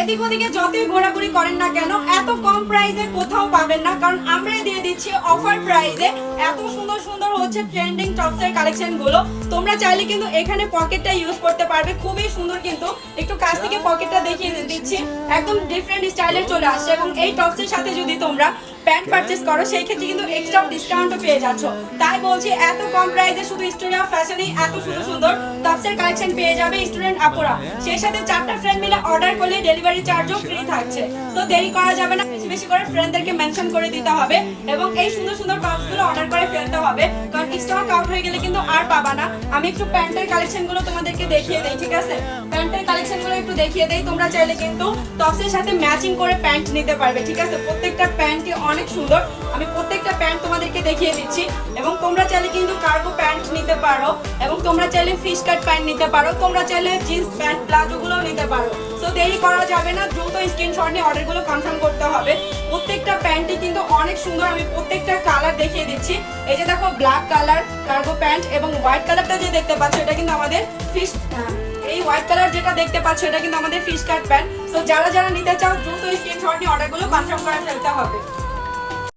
এদিক ওদিকে যতই ঘোরাঘুরি করেন না কেন, এত কম প্রাইসে কোথাও পাবেন না, কারণ আমরা দিয়ে দিচ্ছি অফার প্রাইসে এত সুন্দর সুন্দর হচ্ছে ট্রেন্ডিং টপসের কালেকশনগুলো। তোমরা চাইলে কিন্তু এখানে পকেটটা ইউজ করতে পারবে। খুবই সুন্দর কিন্তু। একটু কাছ থেকে পকেটটা দেখিয়ে দিচ্ছি। একদম ডিফারেন্ট স্টাইলের চলে আসছে এবং এই টপসের সাথে যদি তোমরা প্যান্ট পারচেস করো, সেই ক্ষেত্রে কিন্তু এক্সট্রা ডিসকাউন্টও পেয়ে যাচ্ছ। তাই বলছি, এত কম প্রাইসে শুধু স্টুডেন্ট ফ্যাশনে এত সুন্দর সুন্দর টপসের কালেকশন পেয়ে যাবে স্টুডেন্ট আপুরা। সেই সাথে চারটা ফ্রেন্ড মিলে অর্ডার করলে ডেলিভারি চার্জও ফ্রি থাকছে। তো দেরি করা যাবে না, বেশি বেশি করে ফ্রেন্ডদেরকে মেনশন করে দিতে হবে এবং এই সুন্দর সুন্দর টপসগুলো অর্ডার করে ফেলতে হবে। স্টক আউট হয়ে গেলে কিন্তু আর পাবা না। আমি একটু প্যান্টের তোমাদেরকে দেখিয়ে দেই, ঠিক আছে? প্যান্টের একটু দেখিয়ে দেই, তোমরা চাইলে কিন্তু টপসের সাথে ম্যাচিং করে প্যান্ট নিতে পারবে, ঠিক আছে? প্রত্যেকটা প্যান্টই অনেক সুন্দর। আমি প্রত্যেকটা প্যান্ট তোমাদেরকে দেখিয়ে দিচ্ছি, এবং তোমরা চাইলে কিন্তু কার্গো প্যান্ট নিতে পারো, এবং তোমরা চাইলে ফিশ কাট প্যান্ট নিতে পারো, তোমরা চাইলে জিন্স প্যান্ট প্লাজোগুলো নিতে পারো। সো দেরি করা যাবে না, দ্রুত স্ক্রিনশট নিয়ে অর্ডারগুলো কনফার্ম করতে সুন্দর আমি প্রত্যেকটা কালার দেখিয়ে দিচ্ছি। এই যে দেখো ব্ল্যাক কালার কার্গো প্যান্ট এবং হোয়াইট কালারটা যে দেখতে পাচ্ছ, এটা কিন্তু আমাদের ফিশ এই হোয়াইট কালার যেটা দেখতে পাচ্ছ, এটা কিন্তু আমাদের ফিশ কাট প্যান্ট সো যারা যারা নিতে চাও, দ্রুত স্ক্রিনশট নিয়ে অর্ডারগুলো কনফার্ম করে ফেলতে হবে।